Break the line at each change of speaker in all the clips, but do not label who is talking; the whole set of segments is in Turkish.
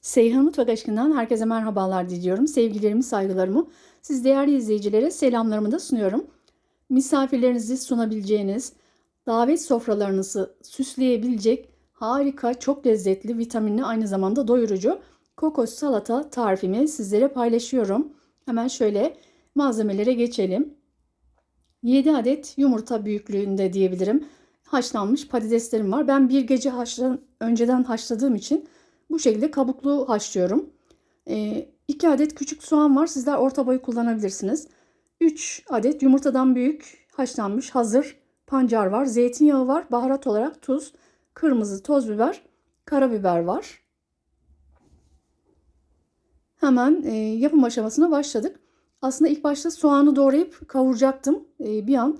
Seyhan Mutfak Aşkı'ndan herkese merhabalar diliyorum. Sevgilerimi, saygılarımı siz değerli izleyicilere selamlarımı da sunuyorum. Misafirlerinizi sunabileceğiniz, davet sofralarınızı süsleyebilecek harika, çok lezzetli, vitaminli, aynı zamanda doyurucu kokos salata tarifimi sizlere paylaşıyorum. Hemen şöyle malzemelere geçelim. 7 adet yumurta büyüklüğünde diyebilirim. Haşlanmış patateslerim var. Ben bir gece haşlan, önceden haşladığım için bu şekilde kabuklu haşlıyorum. 2 adet küçük soğan var. Sizler orta boy kullanabilirsiniz. 3 adet yumurtadan büyük haşlanmış hazır pancar var. Zeytinyağı var. Baharat olarak tuz, kırmızı toz biber, karabiber var. Hemen e, yapım aşamasına başladık. Aslında ilk başta soğanı doğrayıp kavuracaktım. E, bir an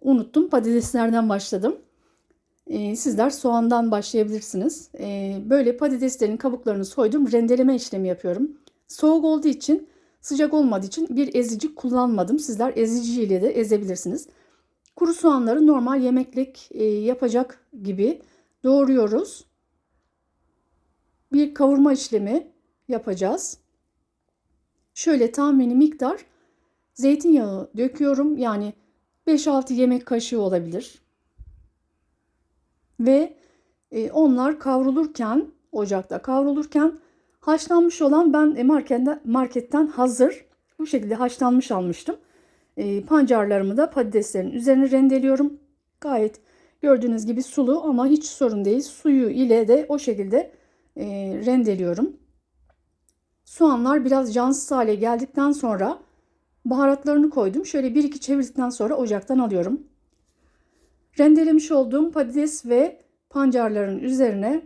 unuttum. Patateslerden başladım. E, sizler soğandan başlayabilirsiniz. E, böyle patateslerin kabuklarını soydum. Rendeleme işlemi yapıyorum. Soğuk olduğu için, sıcak olmadığı için bir ezici kullanmadım. Sizler ezici ile de ezebilirsiniz. Kuru soğanları normal yemeklik e, yapacak gibi doğruyoruz. Bir kavurma işlemi yapacağız. Şöyle tahmini miktar zeytinyağı döküyorum. Yani 5-6 yemek kaşığı olabilir. Ve e, onlar kavrulurken, ocakta kavrulurken haşlanmış olan ben marketten, marketten hazır bu şekilde haşlanmış almıştım. E, pancarlarımı da patateslerin üzerine rendeliyorum. Gayet gördüğünüz gibi sulu ama hiç sorun değil. Suyu ile de o şekilde e, rendeliyorum. Soğanlar biraz cansız hale geldikten sonra baharatlarını koydum. Şöyle bir iki çevirdikten sonra ocaktan alıyorum. Rendelemiş olduğum patates ve pancarların üzerine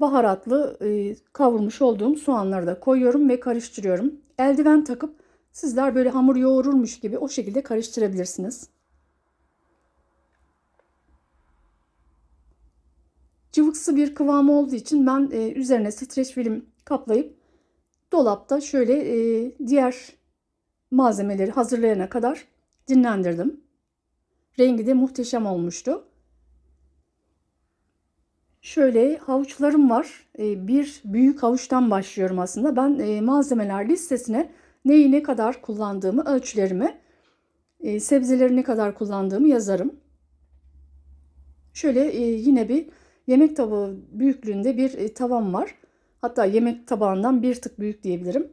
baharatlı e, kavurmuş olduğum soğanları da koyuyorum ve karıştırıyorum. Eldiven takıp sizler böyle hamur yoğururmuş gibi o şekilde karıştırabilirsiniz. Cıvıksı bir kıvamı olduğu için ben e, üzerine streç film kaplayıp dolapta şöyle e, diğer malzemeleri hazırlayana kadar dinlendirdim. Rengi de muhteşem olmuştu. Şöyle havuçlarım var. E, bir büyük havuçtan başlıyorum aslında. Ben e, malzemeler listesine neyi ne kadar kullandığımı, ölçülerimi, e, sebzeleri ne kadar kullandığımı yazarım. Şöyle yine bir yemek tabağı büyüklüğünde bir tavam var. Hatta yemek tabağından bir tık büyük diyebilirim.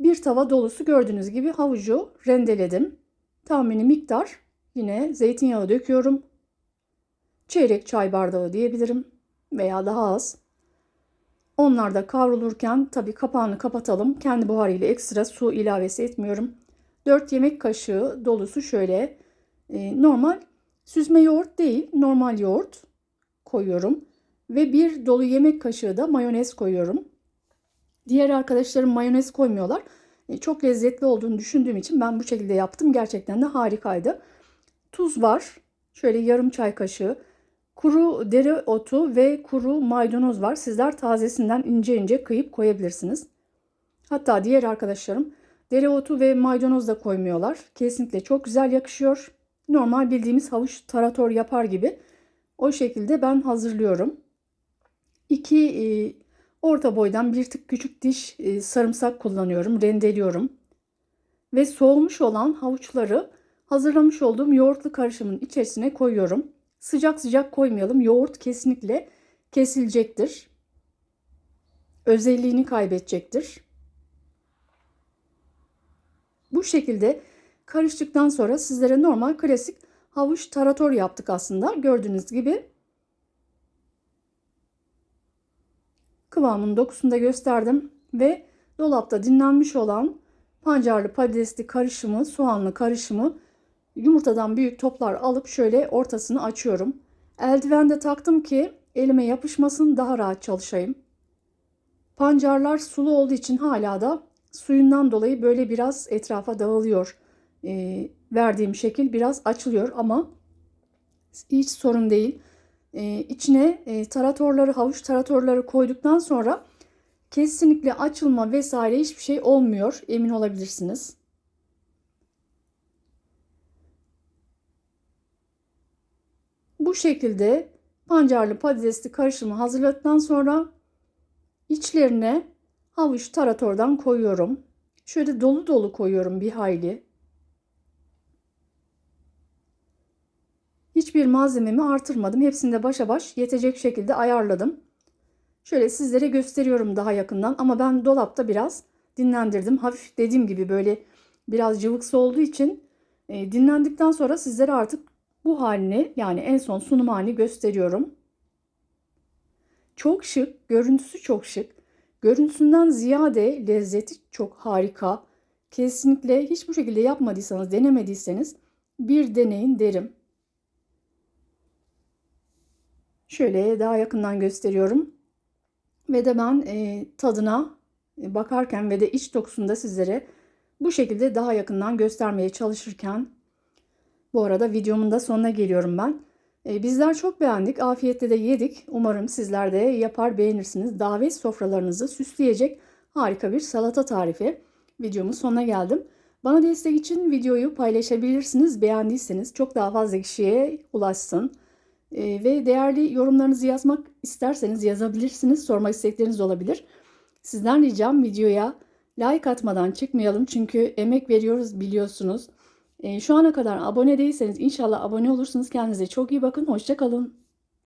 Bir tava dolusu gördüğünüz gibi havucu rendeledim. Tahmini miktar yine zeytinyağı döküyorum. Çeyrek çay bardağı diyebilirim veya daha az. Onlar da kavrulurken tabi kapağını kapatalım. Kendi buharıyla ekstra su ilavesi etmiyorum. 4 yemek kaşığı dolusu şöyle e, normal süzme yoğurt değil normal yoğurt koyuyorum. Ve bir dolu yemek kaşığı da mayonez koyuyorum. Diğer arkadaşlarım mayonez koymuyorlar. E, çok lezzetli olduğunu düşündüğüm için ben bu şekilde yaptım. Gerçekten de harikaydı. Tuz var. Şöyle yarım çay kaşığı. Kuru dereotu ve kuru maydanoz var. Sizler tazesinden ince ince kıyıp koyabilirsiniz. Hatta diğer arkadaşlarım dereotu ve maydanoz da koymuyorlar. Kesinlikle çok güzel yakışıyor. Normal bildiğimiz havuç tarator yapar gibi. O şekilde ben hazırlıyorum. 2 e, orta boydan bir tık küçük diş e, sarımsak kullanıyorum. Rendeliyorum. Ve soğumuş olan havuçları hazırlamış olduğum yoğurtlu karışımın içerisine koyuyorum. Sıcak sıcak koymayalım. Yoğurt kesinlikle kesilecektir. Özelliğini kaybedecektir. Bu şekilde karıştıktan sonra sizlere normal klasik havuç tarator yaptık aslında. Gördüğünüz gibi kıvamının dokusunu da gösterdim ve dolapta dinlenmiş olan pancarlı patatesli karışımı, soğanlı karışımı yumurtadan büyük toplar alıp şöyle ortasını açıyorum. Eldiven de taktım ki elime yapışmasın daha rahat çalışayım. Pancarlar sulu olduğu için hala da suyundan dolayı böyle biraz etrafa dağılıyor. E, verdiğim şekil biraz açılıyor ama hiç sorun değil. E, içine e, taratorları, havuç taratorları koyduktan sonra kesinlikle açılma vesaire hiçbir şey olmuyor. Emin olabilirsiniz. Bu şekilde pancarlı patatesli karışımı hazırladıktan sonra içlerine havuç taratordan koyuyorum. Şöyle dolu dolu koyuyorum bir hayli. Hiçbir malzememi artırmadım. Hepsini de başa baş yetecek şekilde ayarladım. Şöyle sizlere gösteriyorum daha yakından ama ben dolapta biraz dinlendirdim. Hafif dediğim gibi böyle biraz cıvıksı olduğu için e, dinlendikten sonra sizlere artık bu halini yani en son sunum halini gösteriyorum. Çok şık, görüntüsü çok şık. Görüntüsünden ziyade lezzeti çok harika. Kesinlikle hiç bu şekilde yapmadıysanız, denemediyseniz bir deneyin derim. Şöyle daha yakından gösteriyorum. Ve de ben e, tadına bakarken ve de iç dokusunu da sizlere bu şekilde daha yakından göstermeye çalışırken bu arada videomun da sonuna geliyorum ben. E, bizler çok beğendik. Afiyetle de yedik. Umarım sizler de yapar beğenirsiniz. Davet sofralarınızı süsleyecek harika bir salata tarifi. Videomun sonuna geldim. Bana destek için videoyu paylaşabilirsiniz. Beğendiyseniz çok daha fazla kişiye ulaşsın. E, ve değerli yorumlarınızı yazmak isterseniz yazabilirsiniz. Sormak istekleriniz olabilir. Sizden ricam videoya like atmadan çıkmayalım. Çünkü emek veriyoruz biliyorsunuz. E, şu ana kadar abone değilseniz inşallah abone olursunuz. Kendinize çok iyi bakın. Hoşçakalın.